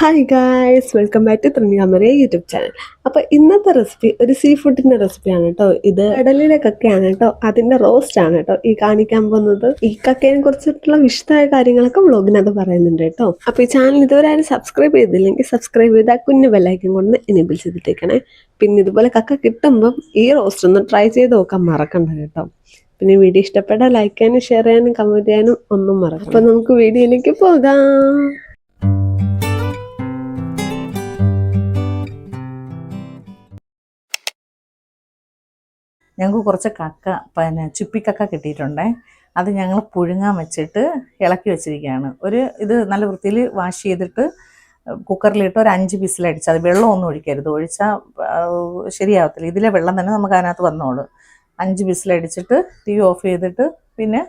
Hi guys welcome back to തൃണിയാമര YouTube channel അപ്പോൾ ഇന്നത്തെ recipe ഒരു സീ ഫുഡിന്റെ റെസിപ്പിയാണ് കേട്ടോ ഇത് കടലിലെ കക്കയാണ് കേട്ടോ അതിന്റെ റോസ്റ്റ് ആണ് കേട്ടോ ഈ കാണിക്കാൻ പോകുന്നത് ഈ കക്കയെ കുറിച്ചിട്ടുള്ള വിശദമായ കാര്യങ്ങളൊക്കെ വ്ളോഗിനകത്ത് പറയുന്നുണ്ട് കേട്ടോ അപ്പോൾ ഈ ചാനൽ ഇതുവരെ ആരും സബ്സ്ക്രൈബ് ചെയ്തില്ലെങ്കിൽ സബ്സ്ക്രൈബ് ചെയ്ത് ആ കുഞ്ഞു ബെല്ലൈക്കൻ കൊണ്ട് എനേബിൾ ചെയ്തിട്ടേക്കണേ. പിന്നെ ഇതുപോലെ കക്ക കിട്ടുമ്പം ഈ റോസ്റ്റ് ഒന്ന് ട്രൈ ചെയ്ത് നോക്കാൻ മറക്കണ്ട കേട്ടോ പിന്നെ വീഡിയോ ഇഷ്ടപ്പെട്ടാൽ ലൈക്ക് ചെയ്യാനും ഷെയർ ചെയ്യാനും കമന്റ് ചെയ്യാനും ഒന്നും മറക്കാം അപ്പോൾ നമുക്ക് വീഡിയോയിലേക്ക് പോകാം. ഞങ്ങൾക്ക് കുറച്ച് കക്ക പിന്നെ ചുപ്പിക്കക്ക കിട്ടിയിട്ടുണ്ടേ. അത് ഞങ്ങൾ പുഴുങ്ങാൻ വെച്ചിട്ട് ഇളക്കി വെച്ചിരിക്കുകയാണ്. ഒരു ഇത് നല്ല വൃത്തിയിൽ വാഷ് ചെയ്തിട്ട് കുക്കറിലിട്ട് ഒരു അഞ്ച് വിസിലടിച്ച് അത് വെള്ളമൊന്നും ഒഴിക്കരുത്. ഒഴിച്ചാൽ ശരിയാവത്തില്ല. ഇതിലെ വെള്ളം തന്നെ നമുക്ക് അതിനകത്ത് വന്നോളൂ. അഞ്ച് വിസിലടിച്ചിട്ട് തീ ഓഫ് ചെയ്തിട്ട് പിന്നെ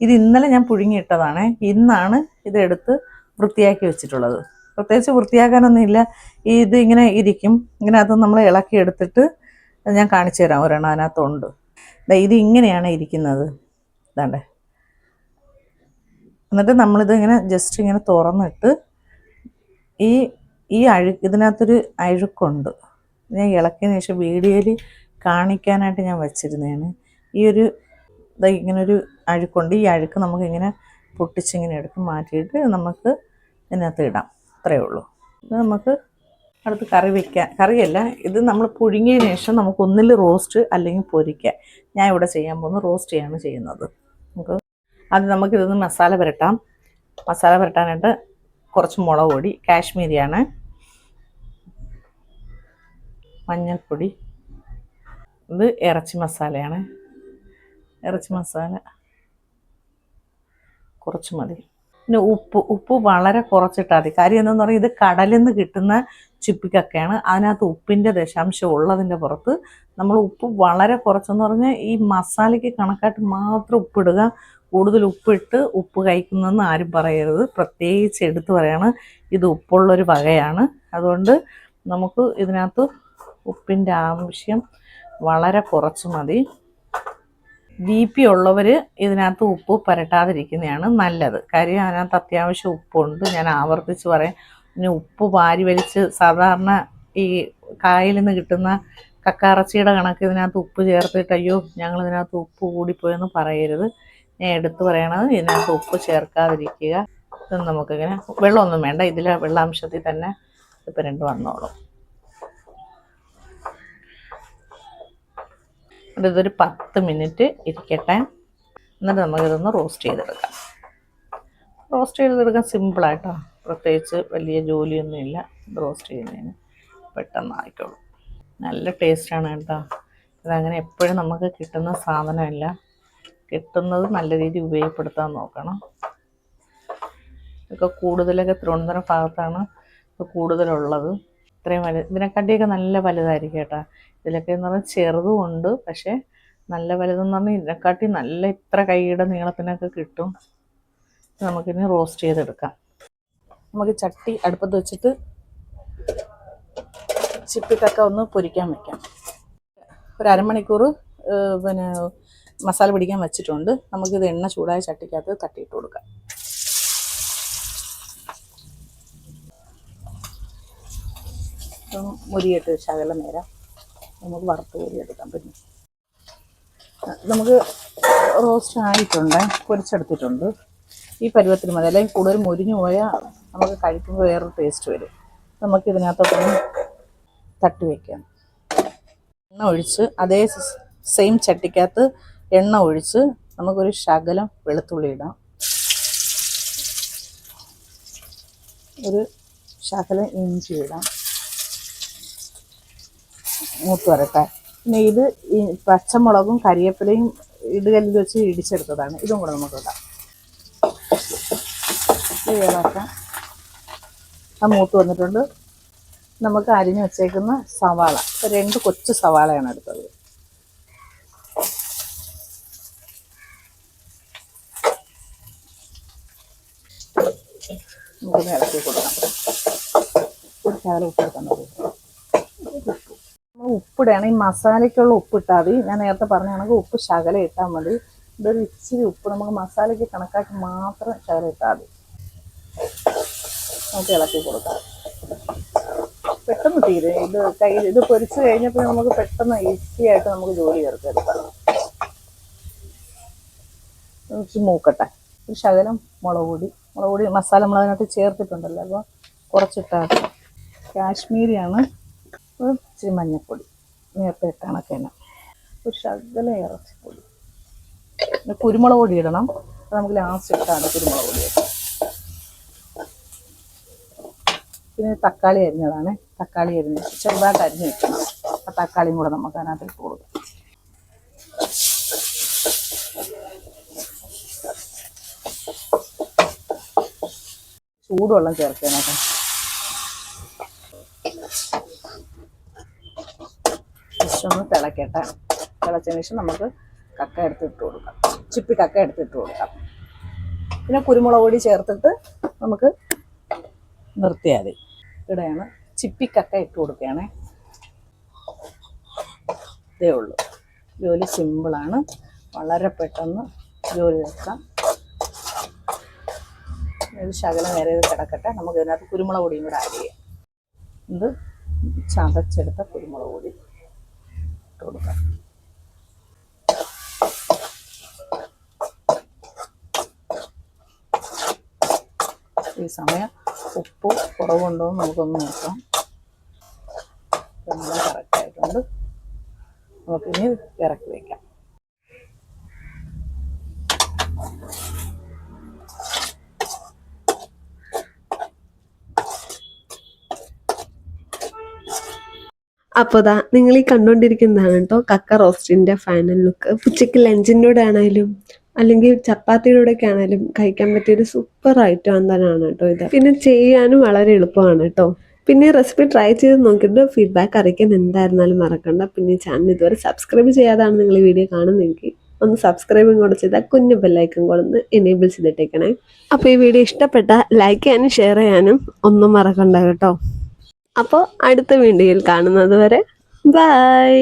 ഇത് ഇന്നലെ ഞാൻ പുഴുങ്ങിയിട്ടതാണ്. ഇന്നാണ് ഇതെടുത്ത് വൃത്തിയാക്കി വെച്ചിട്ടുള്ളത്. പ്രത്യേകിച്ച് വൃത്തിയാക്കാനൊന്നുമില്ല. ഇത് ഇങ്ങനെ ഇരിക്കും. ഇങ്ങനെ അത് നമ്മൾ ഇളക്കി എടുത്തിട്ട് ഞാൻ കാണിച്ചു തരാം ഒരെണ്ണം അതിനകത്തുണ്ട്. ഇത് ഇങ്ങനെയാണ് ഇരിക്കുന്നത്. ഇതാണ്ടേ. എന്നിട്ട് നമ്മളിത് ഇങ്ങനെ ജസ്റ്റ് ഇങ്ങനെ തുറന്നിട്ട് ഈ ഈ അഴു ഇതിനകത്തൊരു അഴുക്കുണ്ട്. ഞാൻ ഇളക്കിയതിന് ശേഷം വീഡിയോയിൽ കാണിക്കാനായിട്ട് ഞാൻ വെച്ചിരുന്നതാണ്. ഈ ഒരു ദാ ഇങ്ങനെ ഒരു അഴുക്കുണ്ട്. ഈ അഴുക്ക് നമുക്ക് ഇങ്ങനെ പൊട്ടിച്ചിങ്ങനെ എടുത്ത് മാറ്റിയിട്ട് നമുക്ക് ഇതിനകത്ത് ഇടാം. അത്രയേ ഉള്ളൂ. ഇത് നമുക്ക് അടുത്ത് കറി വെക്കാൻ കറിയല്ല ഇത് നമ്മൾ പുഴുങ്ങിയതിന് ശേഷം നമുക്ക് ഒന്നിൽ റോസ്റ്റ് അല്ലെങ്കിൽ പൊരിക്കാം ഞാൻ ഇവിടെ ചെയ്യാൻ പോകുന്നത് റോസ്റ്റ് ചെയ്യാണ് ചെയ്യുന്നത്. നമുക്ക് അത് നമുക്കിതൊന്ന് മസാല പുരട്ടാം. മസാല പുരട്ടാനായിട്ട് കുറച്ച് മുളക് പൊടി കാശ്മീരിയാണ്. മഞ്ഞൾപ്പൊടി. ഇത് ഇറച്ചി മസാലയാണ്. ഇറച്ചി മസാല കുറച്ച് മതി. പിന്നെ ഉപ്പ് ഉപ്പ് വളരെ കുറച്ചിട്ടാൽ മതി. കാര്യം എന്താണെന്ന് പറഞ്ഞാൽ ഇത് കടലിൽ നിന്ന് കിട്ടുന്ന ചിപ്പിക്കൊക്കെയാണ്. അതിനകത്ത് ഉപ്പിന്റെ ദശാംശം ഉള്ളതിന്റെ പുറത്ത് നമ്മൾ ഉപ്പ് വളരെ കുറച്ചെന്ന് പറഞ്ഞാൽ ഈ മസാലയ്ക്ക് കണക്കായിട്ട് മാത്രം ഉപ്പിടുക. കൂടുതൽ ഉപ്പിട്ട് ഉപ്പ് കഴിക്കുന്നതെന്ന് ആരും പറയരുത്. പ്രത്യേകിച്ച് എടുത്തു പറയാണ് ഇത് ഉപ്പുള്ളൊരു വകയാണ്. അതുകൊണ്ട് നമുക്ക് ഇതിനകത്ത് ഉപ്പിന്റെ ആവശ്യം വളരെ കുറച്ച് മതി. ബി പി ഉള്ളവർ ഇതിനകത്ത് ഉപ്പ് പുരട്ടാതിരിക്കുന്നതാണ് നല്ലത്. കാര്യം അതിനകത്ത് അത്യാവശ്യം ഉപ്പുണ്ട്. ഞാൻ ആവർത്തിച്ച് പറയാം. പിന്നെ ഉപ്പ് വാരി വലിച്ച് സാധാരണ ഈ കായലിൽ നിന്ന് കിട്ടുന്ന കക്കാറച്ചിയുടെ കണക്ക് ഇതിനകത്ത് ഉപ്പ് ചേർത്തിട്ട് അയ്യോ ഞങ്ങൾ ഇതിനകത്ത് ഉപ്പ് കൂടിപ്പോയെന്ന് പറയരുത്. ഞാൻ എടുത്തു പറയണത് ഇതിനകത്ത് ഉപ്പ് ചേർക്കാതിരിക്കുക. ഇത് നമുക്കിങ്ങനെ വെള്ളമൊന്നും വേണ്ട. ഇതിലെ വെള്ളാംശത്തിൽ തന്നെ ഇപ്പം രണ്ട് വന്നോളും. ഇതൊരു പത്ത് മിനിറ്റ് ഇരിക്കട്ടെ. എന്നിട്ട് നമുക്കിതൊന്ന് റോസ്റ്റ് ചെയ്തെടുക്കാം. റോസ്റ്റ് ചെയ്തെടുക്കാൻ സിമ്പിളായിട്ടോ? പ്രത്യേകിച്ച് വലിയ ജോലിയൊന്നുമില്ല. റോസ്റ്റ് ചെയ്യുന്നതിന് പെട്ടെന്ന് ആയിക്കോളും നല്ല ടേസ്റ്റാണ് കേട്ടോ. ഇതങ്ങനെ എപ്പോഴും നമുക്ക് കിട്ടുന്ന സാധനമല്ല. കിട്ടുന്നത് നല്ല രീതിയിൽ ഉപയോഗപ്പെടുത്താൻ നോക്കണം. ഇതൊക്കെ കൂടുതലൊക്കെ തിരുവനന്തപുരം ഭാഗത്താണ് ഇത് കൂടുതലുള്ളത്. ഇത്രയും വലു ഇതിനെക്കാട്ടിയൊക്കെ നല്ല വലുതായിരിക്കും കേട്ടോ. ഇതിലൊക്കെ എന്ന് പറഞ്ഞാൽ ചെറുതും ഉണ്ട്. പക്ഷേ നല്ല വലുതെന്ന് പറഞ്ഞാൽ ഇതിനെക്കാട്ടി നല്ല ഇത്ര കൈയുടെ നീളത്തിനൊക്കെ കിട്ടും. നമുക്കിനി റോസ്റ്റ് ചെയ്തെടുക്കാം. നമുക്ക് ചട്ടി അടുപ്പത്ത് വെച്ചിട്ട് ചിപ്പിക്കൊക്കെ ഒന്ന് പൊരിക്കാൻ വെക്കാം. ഒരു അരമണിക്കൂർ പിന്നെ മസാല പിടിക്കാൻ വെച്ചിട്ടുണ്ട്. നമുക്കിത് എണ്ണ ചൂടായ ചട്ടിക്കകത്ത് തട്ടിയിട്ട് കൊടുക്കാം. മുരിയിട്ട് ശകലം നേരം. നമുക്ക് വറുത്ത് മുരിയെടുക്കാം പറ്റും നമുക്ക് റോസ്റ്റ് ആയിട്ടുണ്ട് പൊരിച്ചെടുത്തിട്ടുണ്ട്. ഈ പരുവത്തിന് മതി. അല്ലെങ്കിൽ കൂടുതൽ മുരിഞ്ഞു പോയാൽ നമുക്ക് കഴിക്കുമ്പോൾ വേറെ ടേസ്റ്റ് വരും. നമുക്ക് ഇതിനകത്തൊക്കെ തട്ടി വയ്ക്കാം എണ്ണ ഒഴിച്ച് അതേ സെയിം ചട്ടിക്കകത്ത് എണ്ണ ഒഴിച്ച് നമുക്കൊരു ശകലം വെളുത്തുള്ളി ഇടാം. ഒരു ശകലം ഇഞ്ചി ഇടാം. മൂത്ത് വരട്ടെ. പിന്നെ ഇത് പച്ചമുളകും കരിയപ്പിലയും ഇടുകല്ലിൽ വെച്ച് ഇടിച്ചെടുത്തതാണ്. ഇതും കൂടെ നമുക്ക് ഇടാം ഇളക്കാം മൂത്ത് വന്നിട്ടുണ്ട്. നമുക്ക് അരിഞ്ഞു വെച്ചേക്കുന്ന സവാള. രണ്ട് കൊച്ചു സവാളയാണ് എടുത്തത്. ഇളക്കി കൊടുക്കാം. ഉപ്പ് നമ്മൾ ഉപ്പിടുകയാണ് ഈ മസാലയ്ക്കുള്ള ഉപ്പ് ഇട്ടാൽ മതി. ഞാൻ നേരത്തെ പറഞ്ഞ കണക്ക് ഉപ്പ് ശകലം ഇട്ടാൽ മതി. ഇതൊരു ഇച്ചിരി ഉപ്പ്. നമുക്ക് മസാലയ്ക്ക് കണക്കാക്കി മാത്രം ശകലം ഇട്ടാൽ മതി. നമുക്ക് ഇളക്കി കൊടുക്കാം. പെട്ടെന്ന് തീരും. ഇത് കൈ ഇത് പൊരിച്ച് കഴിഞ്ഞപ്പോൾ നമുക്ക് പെട്ടെന്ന് ഈസി ആയിട്ട് നമുക്ക് ജോലി ചേർത്തെടുക്കാം മൂക്കട്ടെ. ഒരു ശകലം മുളക് പൊടി. മുളക് പൊടി മസാല നമ്മൾ അതിനകത്ത് ചേർത്തിട്ടുണ്ടല്ലോ. അപ്പോൾ കുറച്ചിട്ടാൽ കാശ്മീരിയാണ്. ഇച്ചിരി മഞ്ഞൾപ്പൊടി നേരത്തെ ഇട്ടാണൊക്കെ തന്നെ ഒരു ശകലം ഇറച്ചിപ്പൊടി. പിന്നെ കുരുമുളക് പൊടി ഇടണം. അത് നമുക്ക് ലാസ്റ്റ് ഇട്ടാണ് കുരുമുളക് പൊടി പിന്നെ തക്കാളി അരിഞ്ഞതാണ്. തക്കാളി അരിഞ്ഞ് ചെറുതായിട്ട് അരിഞ്ഞ് വെക്കണം. ആ തക്കാളിയും കൂടെ നമുക്ക് അതിനകത്ത് ഇട്ട് കൊടുക്കാം. ചൂടുവെള്ളം ചേർക്കാനായിട്ട് ജസ്റ്റ് ഒന്ന് തിളക്കട്ടെ. തിളച്ചതിന് ശേഷം നമുക്ക് കക്ക എടുത്ത് ഇട്ട് കൊടുക്കാം. ചിപ്പി കക്ക എടുത്ത് ഇട്ട് കൊടുക്കാം. പിന്നെ കുരുമുളക് പൊടി ചേർത്തിട്ട് നമുക്ക് നിർത്തിയാൽ മതി. ഇവിടെയാണ് ചിപ്പിക്കക്ക ഇട്ട് കൊടുക്കുകയാണേ. ഇതേ ഉള്ളൂ. ജോലി സിമ്പിളാണ് വളരെ പെട്ടെന്ന് ജോലി വെക്കാം ഇത് ശകലം നേരെ ഇത് കിടക്കട്ടെ. നമുക്ക് ഇതിനകത്ത് കുരുമുളക് പൊടിയും കൂടെ ആഡ് ചെയ്യാം. ഇത് ചതച്ചെടുത്ത കുരുമുളക് പൊടി ഇട്ട് കൊടുക്കാം. ഈ സമയം ഉപ്പ് കുറവുണ്ടോ എന്ന് നമുക്കൊന്ന് നോക്കാം. എല്ലാം കറക്റ്റായിട്ടുണ്ട് നമുക്കിനി ഇറക്കി വയ്ക്കാം അപ്പോൾ ദാ നിങ്ങൾ ഈ കണ്ടുകൊണ്ടിരിക്കുന്നതാണ് കേട്ടോ കക്ക റോസ്റ്റിന്റെ ഫൈനൽ ലുക്ക് ഉച്ചയ്ക്ക് ലഞ്ചിന്റെ കൂടെ ആണെങ്കിലും അല്ലെങ്കിൽ ചപ്പാത്തിയുടെ ഒക്കെ ആണെങ്കിലും കഴിക്കാൻ പറ്റിയ ഒരു സൂപ്പർ ഐറ്റം തന്നെയാണ് കേട്ടോ ഇത്. പിന്നെ ചെയ്യാനും വളരെ എളുപ്പമാണ് കേട്ടോ. പിന്നെ റെസിപ്പി ട്രൈ ചെയ്ത് നോക്കിയിട്ട് ഫീഡ്ബാക്ക് അറിയിക്കാൻ എന്തായിരുന്നാലും മറക്കണ്ട. പിന്നെ ചാനൽ ഇതുവരെ സബ്സ്ക്രൈബ് ചെയ്യാതാണ് നിങ്ങൾ ഈ വീഡിയോ കാണുന്നെങ്കിൽ ഒന്ന് സബ്സ്ക്രൈബും കൂടെ ചെയ്താൽ കുഞ്ഞു ബെല്ലൈക്കും കൂടെ ഒന്ന് എനേബിൾ ചെയ്തിട്ടേക്കണേ. അപ്പോൾ ഈ വീഡിയോ ഇഷ്ടപ്പെട്ട ലൈക്ക് ചെയ്യാനും ഷെയർ ചെയ്യാനും ഒന്നും മറക്കണ്ട കേട്ടോ. അപ്പോൾ അടുത്ത വീഡിയോയിൽ കാണുന്നത് വരെ ബൈ